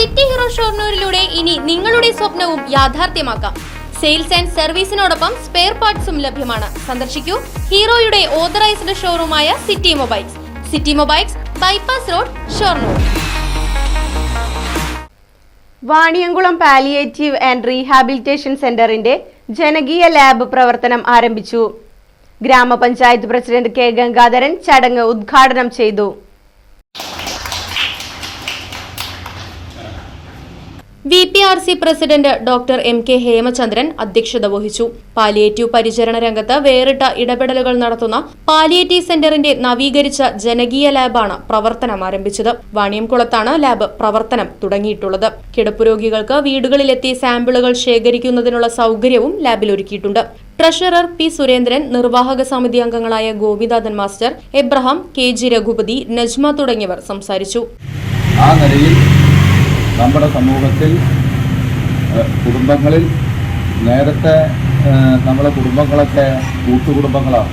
City hero ഷോർണൂരിലൂടെ ഇനി നിങ്ങളുടെ സ്വപ്നവും യാഥാർത്ഥ്യമാക്കാം. സെയിൽസ് ആൻഡ് സർവീസിനോടൊപ്പം സ്പെയർ പാർട്സും ലഭ്യമാണ്. സന്ദർശിക്കൂ ഹീറോയുടെ authorised ഷോറൂമായ City Mobiles. City Mobiles bypass road Shoranur. Vaniyamkulam palliative and rehabilitation സെന്ററിന്റെ ജനകീയ ലാബ് പ്രവർത്തനം ആരംഭിച്ചു. ഗ്രാമപഞ്ചായത്ത് പ്രസിഡന്റ് കെ ഗംഗാധരൻ ചടങ്ങ് ഉദ്ഘാടനം ചെയ്തു. V P R C president doctor M K Hemachandran അധ്യക്ഷത വഹിച്ചു. പാലിയേറ്റീവ് പരിചരണ രംഗത്ത് വേറിട്ട ഇടപെടലുകൾ നടത്തുന്ന പാലിയേറ്റീവ് സെന്ററിന്റെ നവീകരിച്ച ജനകീയ ലാബാണ് പ്രവർത്തനം ആരംഭിച്ചത്. വാണിയംകുളത്താണ് ലാബ് പ്രവർത്തനം തുടങ്ങിയിട്ടുള്ളത്. കിടപ്പ് രോഗികൾക്ക് വീടുകളിലെത്തി സാമ്പിളുകൾ ശേഖരിക്കുന്നതിനുള്ള സൗകര്യവും ലാബിൽ ഒരുക്കിയിട്ടുണ്ട്. ട്രഷറർ പി സുരേന്ദ്രൻ നിർവാഹക സമിതി അംഗങ്ങളായ Gopinathan master Abraham K G Raghupathi Najma തുടങ്ങിയവർ സംസാരിച്ചു. ആ നമ്മുടെ സമൂഹത്തിൽ കുടുംബങ്ങളിൽ നേരത്തെ നമ്മളെ കുടുംബങ്ങളൊക്കെ കൂട്ടുകുടുംബങ്ങളാണ്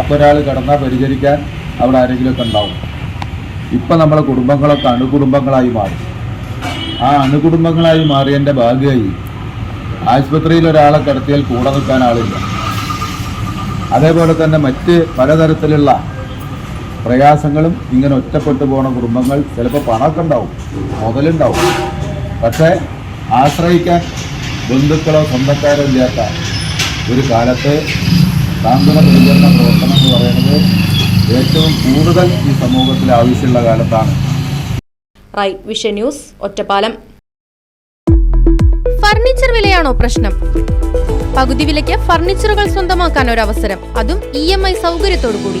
അപ്പോൾ ഒരാൾ കിടന്നാൽ പരിചരിക്കാൻ അവിടെ ആരെങ്കിലുമൊക്കെ ഉണ്ടാവും. ഇപ്പം നമ്മളെ കുടുംബങ്ങളൊക്കെ അണുകുടുംബങ്ങളായി മാറി. ആ അണുകുടുംബങ്ങളായി മാറിയതിന്റെ ഭാഗമായി ആശുപത്രിയിൽ ഒരാളെ കിടത്തിയാൽ കൂടെ നിൽക്കാൻ ആളില്ല. അതേപോലെ തന്നെ മറ്റ് പലതരത്തിലുള്ള പ്രയാസങ്ങളും ഇങ്ങനെ ഒറ്റപ്പെട്ടു പോകുന്ന കുടുംബങ്ങൾ ചിലപ്പോൾ പണമൊക്കെ ഉണ്ടാവും മുതലുണ്ടാവും. പക്ഷേ ആശ്രയിക്കാൻ ബന്ധുക്കളോ സ്വന്തക്കാരോ ഇല്ലാത്ത ഒരു കാലത്ത് സാന്ത്വന പ്രതികരണ പ്രവർത്തനം എന്ന് പറയുന്നത് ഏറ്റവും കൂടുതൽ ഈ സമൂഹത്തിൽ ആവശ്യമുള്ള കാലത്താണ്. Right Vision News Ottapalam. Furniture വിലയാണോ പ്രശ്നം? പകുതി വിലയ്ക്ക് ഫർണിച്ചറുകൾ സ്വന്തമാക്കാൻ ഒരു അവസരം അതും ഇ എം ഐ സൗകര്യത്തോടു കൂടി